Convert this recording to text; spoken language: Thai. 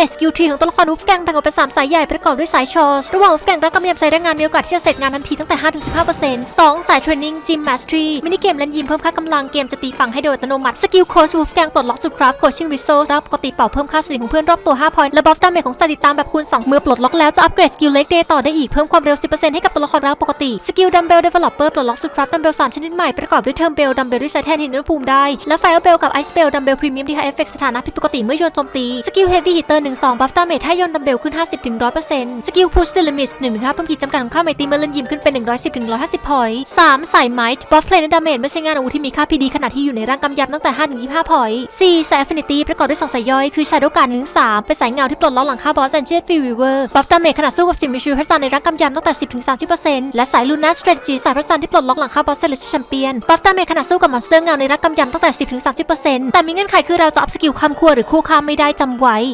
รดสกิลทรีของตัวละครวูฟแกงแบ่งออกเป็น 3 สายใหญ่ประกอบด้วยสายชอสระหว่างวูฟแกงและกำยำใช้แรงงานมีโอกาสที่จะเสร็จงานทันทีตั้งแต่ 5-15% 2 สายเทรนนิ่งจิมมาสทรีมินิเกมและยิมเพิ่มค่ากำลังเกมจะตีฝั่งให้โดยอัตโนมัติสกิลโค้ชวูฟแกงปลดล็อกสุดคราฟโคชิ่งวิโซรับปกติเป่าเพิ่มค่าสติของเพื่อนรอบตัว5 point และบัฟดาเมจของสติตามแบบคูณ2เมื่อปลดล็อกแล้วจะอัปเกรดสกิลเล็กเดย์ต่อได้อีกเพิ่มความเร็ว 10%ให้กับตัวละครรักปกติสกิลดัมเบลเดเวลลอปเปอร์ปลดล็อกสุดคราฟดัมเบล3ชนิดใหม่ประกอบด้วยเทอร์เบลดัมเบลด้วยใช้แทนหินอุณหภูมิได้และไฟเบลกับไอซ์เบลดัมเบลพรีเมียมที่ให้เอฟเฟกต์สถานะผิดปกติเมื่อโยนโจมตีสกิลเฮฟวี่ฮีเตอร์1 2 บัฟดาเมจให้ยนดัมเบลขึ้น 50ถึง100%สกิลพุชเดลิมิต1 5เพิ่มขีดจำกัดของค่าไมตีเมล่นยิมขึ้นเป็น 110ถึง150 พอยต์3สายไมท์บัฟเพลนดาเมจเมื่อใช้งานอาวุธที่มีค่าพีดีขนาดที่อยู่ในร่างกำยับตั้งแต่5ถึง25 พอยต์4สาย Affinity ประกอบด้วย 2 สายย่อย คือ Shadow Guard 1 3เป็นสายเงาที่ปลดล็อกหลังค่าบอสแอนเจ f ฟิวิเวอร์บัฟดาเมจขนาดสู้กับสิ่งมีชีวิตพระจันทร์ในร่างกำยำตั้งแต่ 10ถึง30%และสาย Luna Strategy สายพระจันทร์ที่ปลดล็อกหลังค่าบอสเซเลสแชมเปี้ยนบัฟดาเมจขนาดสู้กับมอนสเตอร์เงาในร่างกำยำตั้งแต่ 10ถึง30%แต่มีเงื่อนไขคือเราจะอัพสกิลข้ามขั้วหรือคู่ข้าไม่ได้จำไว้